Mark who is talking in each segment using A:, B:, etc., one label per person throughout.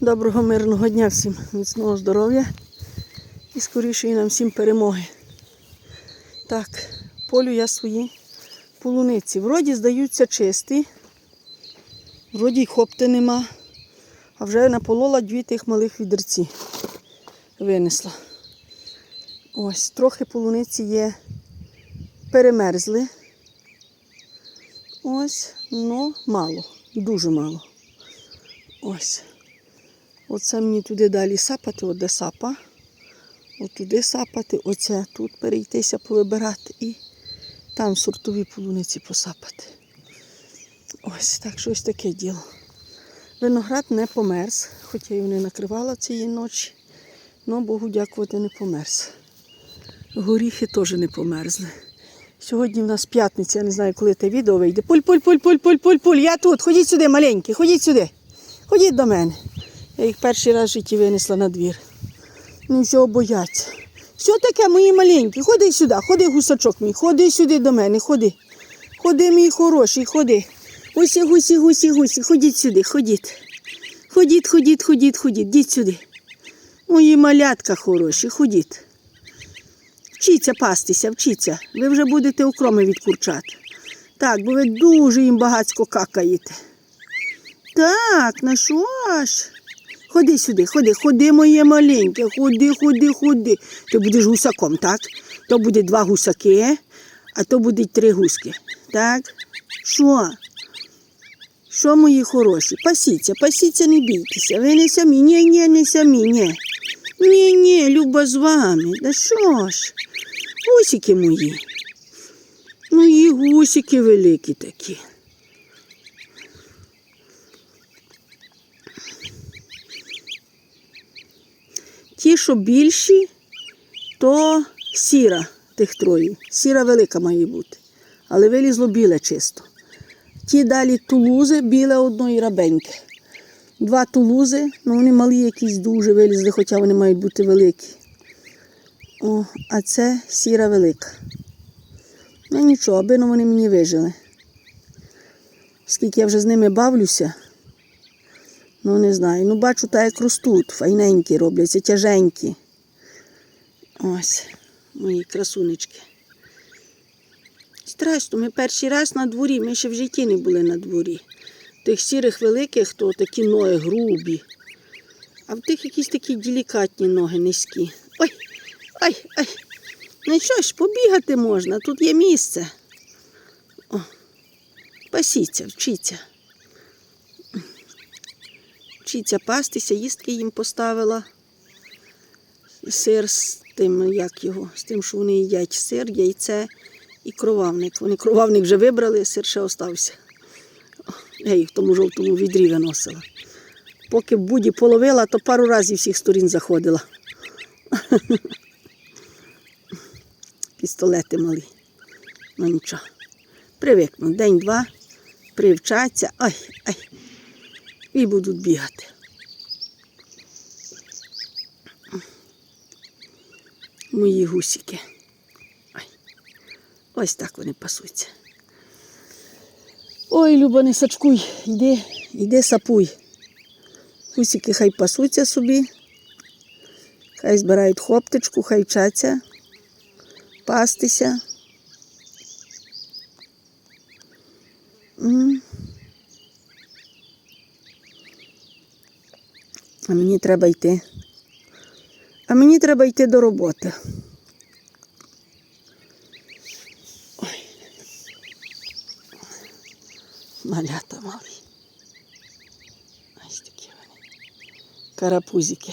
A: Доброго мирного дня всім, міцного здоров'я і скорішої нам всім перемоги. Так, полю я свої полуниці. Вроді здаються чисті, вроді й хопти нема, а вже наполола дві тих малих відерці. Винесла. Ось, трохи полуниці є, перемерзли. Ось, ну мало, дуже мало. Ось. Оце мені туди далі сапати, от де сапа. От туди сапати, оце тут перейтися, повибирати і там сортові полуниці посапати. Ось так щось таке діло. Виноград не померз, хоча його не накривала цієї ночі. але Богу дякувати не померз. Горіхи теж не померзли. Сьогодні в нас п'ятниця, я не знаю, коли те відео вийде. Пуль, пуль, пуль, пуль, пуль, пуль, пуль. Я тут, ходіть сюди, маленькі, ходіть сюди. Ходіть до мене. Я їх перший раз в житті винесла на двір. Ну, всього бояться. Що таке, мої маленькі? Ходи сюди, ходи, гусачок мій, ходи сюди до мене, ходи. Ходи, мій хороший, ходи. Гусі, гусі, гусі, гусі, ходіть сюди, ходіть. Ходіть, ходіть, ходіть, ходіть, діть сюди. Мої малятка хороші, ходіть. Вчіться пастися, вчіться. Ви вже будете окроми від курчат. Так, бо ви дуже їм багацько какаєте. Так, на що ж? Ходи сюди, ходи, ходи, моє маленьке, ходи, ходи, ходи. Ти будеш гусаком, так? То буде два гусаки, а то будуть три гуски. Так? Що? Що, мої хороші? Пасіться, пасіться, не бійтеся. Ви не самі. Ні, ні, не самі, ні. Ні, ні, Люба з вами. Да що ж? Гусики мої. Мої гусики великі такі. Ті, що більші, то сіра тих троє. Сіра велика має бути. Але вилізло біле чисто. Ті далі тулузи, біле одно і рабеньке. Два тулузи, ну вони малі якісь дуже вилізли, хоча вони мають бути великі. О, а це сіра велика. Ну нічого, аби ну вони мені вижили. Скільки я вже з ними бавлюся, ну не знаю. Ну бачу, так як ростуть, файненькі робляться, тяженькі. Ось, мої красунечки. Страшно, ми перший раз на дворі, ми ще в житті не були на дворі. Тих сірих великих, то такі ноги грубі. А в тих якісь такі делікатні ноги низькі. Ой, ай, ай. Ну що ж, побігати можна, тут є місце. О, пасіться, вчіться. Вчіться пастися, їстки їм поставила. Сир з тим, як його, з тим, що вони їдять сир, яйце і кровавник. Вони кровавник вже вибрали, сир ще остався. Я їх в тому жовтому відрі виносила. Поки буді половила, то пару разів всіх сторін заходила. Пістолети малі. Ну нічого. Привикну. День-два, привчаться. Ай, ай. І будуть бігати. Мої гусики. Ай. Ось так вони пасуться. Ой, Люба, не сачкуй, йди, йди сапуй. Гусики хай пасуться собі, хай збирають хоптичку, хай вчаться пастися. М. А мені треба йти. А мені треба йти до роботи. Ой. Малята малі. Ось такі вони. Карапузики.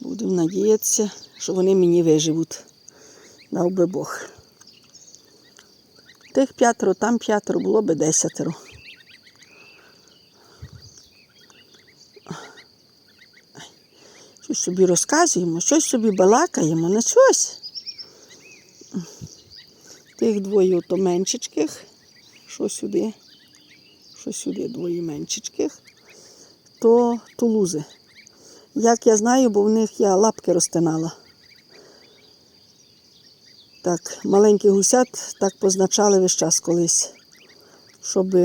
A: Будемо надіятися, що вони мені виживуть. Дав би Бог. Тих п'ятеро, там п'ятеро, було би десятеро. Щось собі розказуємо, щось собі балакаємо, на щось. Тих двоє ото меншичких, що сюди, що сюди двоє меншичких, то тулузи. Як я знаю, бо в них я лапки розтинала. Так, маленьких гусят так позначали весь час колись, щоб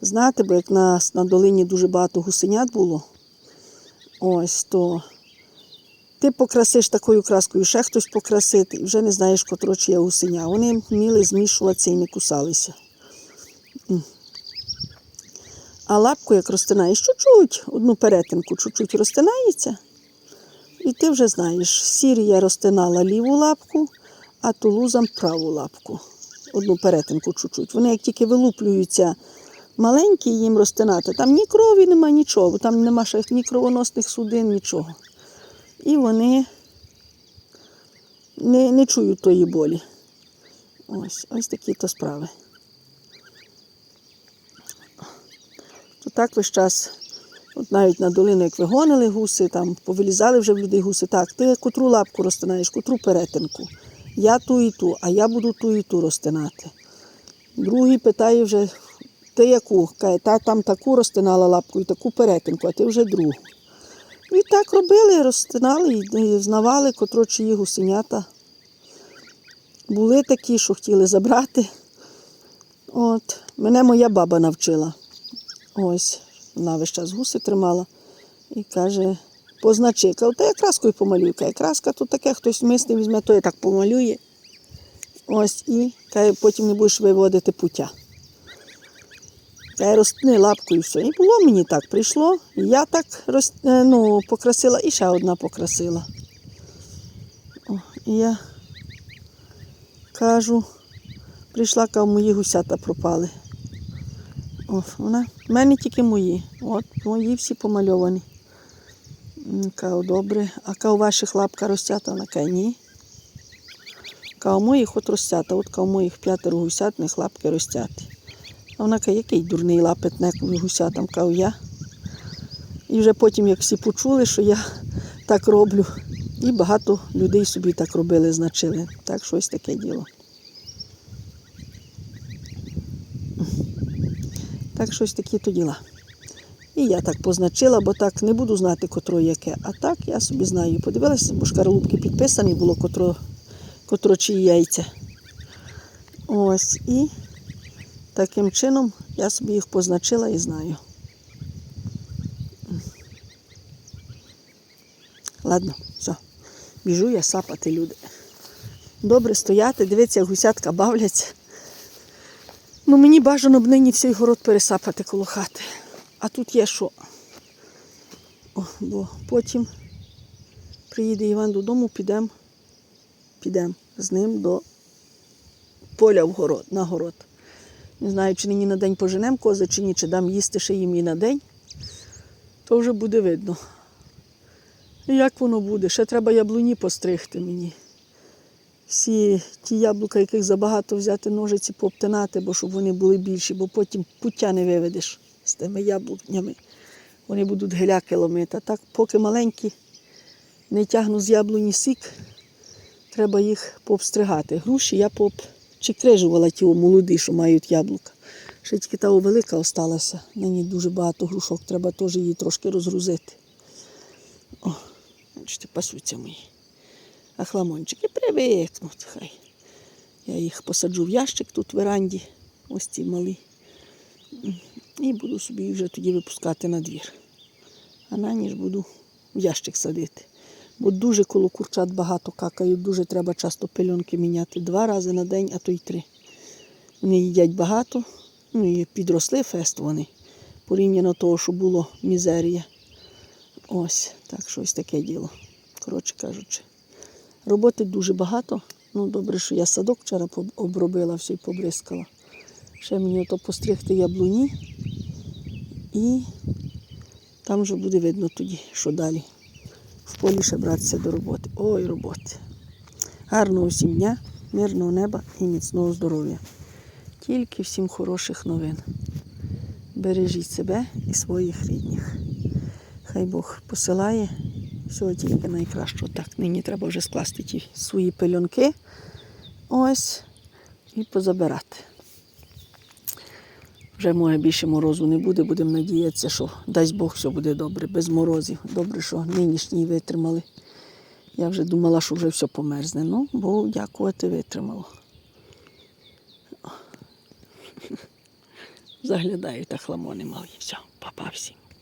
A: знати, бо як нас на долині дуже багато гусенят було, ось то ти покрасиш такою краскою, ще хтось покрасити, і вже не знаєш, котро чи є гусеня. Вони вміли змішуватися і не кусалися. А лапку, як розтинаєш, чуть-чуть, одну перетинку, чуть-чуть розтинається. І ти вже знаєш, сірі я розтинала ліву лапку, а тулузам праву лапку. Одну перетинку чуть-чуть. Вони як тільки вилуплюються маленькі, їм розтинати. Там ні крові нема, нічого, там нема ще ні кровоносних судин, нічого. І вони не, не чують тої болі. Ось, ось такі то справи. То так весь час, от навіть на долину, як вигонили гуси, там повилізали вже в людей гуси. Так, ти котру лапку розтинаєш, котру перетинку. Я ту і ту, а я буду ту і ту розтинати. Другий питає вже, ти яку? Каже, та там таку розтинала лапку і таку перетинку, а ти вже другу. І так робили, розтинали і знавали, котро чиї гусенята. Були такі, що хотіли забрати. От. Мене моя баба навчила. Ось, вона весь час гуси тримала і каже, позначи. Кажу, та я краскою помалюю. Каже, краска то таке, хтось мисне візьме, то я так помалює. Ось і каже, потім не будеш виводити пуття. Каже, розтни лапкою і все. І було мені так, прийшло. Я так роз, е, ну, покрасила, і ще одна покрасила. О, і я кажу, прийшла, кажу, мої гусята пропали. О, вона, в мене тільки мої. От мої всі помальовані. Кажу, добре. А кажу, ваших лапка розтята? Вона каже, ні. Кажу, моїх от розтята. От кажу, моїх п'ятеро гусят, в лапки розтяті. А вона каже, який дурний лапетник гусятам, кажу, я. І вже потім, як всі почули, що я так роблю, і багато людей собі так робили, значили. Так, щось таке діло. Так, щось такі то діла. І я так позначила, бо так не буду знати, котро яке. А так я собі знаю. Подивилася, бо шкаралупки підписані було, котро, котро чиї яйця. Ось і таким чином я собі їх позначила і знаю. Ладно, все. Біжу я сапати люди. Добре стояти, дивитися, як гусятка бавляться. Ну, мені бажано б нині всій город пересапати коло хати. А тут є що. О, бо потім приїде Іван додому, підемо підем з ним до поля в город, на город. Не знаю, чи нині на день поженемо кози, чи ні, чи дам їсти ще їм і на день. То вже буде видно. І як воно буде? Ще треба яблуні постригти мені. Всі ті яблука, яких забагато взяти ножиці, пообтинати, бо щоб вони були більші, бо потім пуття не виведеш з тими яблукнями. Вони будуть геляки ломити. А так, поки маленькі, не тягну з яблуні сік, треба їх пообстригати. Груші я пооб... чи крижувала ті молоді, що мають яблука. Ще тільки та велика осталася. На ній дуже багато грушок, треба теж її трошки розгрузити. О, бачите, пасуться мої. А хламончики привикнуть хай. Я їх посаджу в ящик тут в веранді, ось ці малі. І буду собі їх вже тоді випускати на двір. А на ніж буду в ящик садити. Бо дуже коло курчат багато какають, дуже треба часто пельонки міняти. Два рази на день, а то й три. Вони їдять багато, ну і підросли фест вони. Порівняно того, що було мізерія. Ось, так що ось таке діло. Коротше кажучи. Роботи дуже багато. Ну, добре, що я садок вчора обробила, все і побризкала. Ще мені ото постригти яблуні. І там вже буде видно тоді, що далі. В полі ще братися до роботи. Ой, роботи. Гарного всім дня, мирного неба і міцного здоров'я. Тільки всім хороших новин. Бережіть себе і своїх рідних. Хай Бог посилає всього тільки найкращого. Так, нині треба вже скласти ті свої пельонки. Ось. І позабирати. Вже може більше морозу не буде, будемо надіятися, що дасть Бог все буде добре, без морозів. Добре, що нинішній витримали. Я вже думала, що вже все померзне. Ну, Богу дякувати, витримало. Заглядаю та хламони мали. Все, папа всім.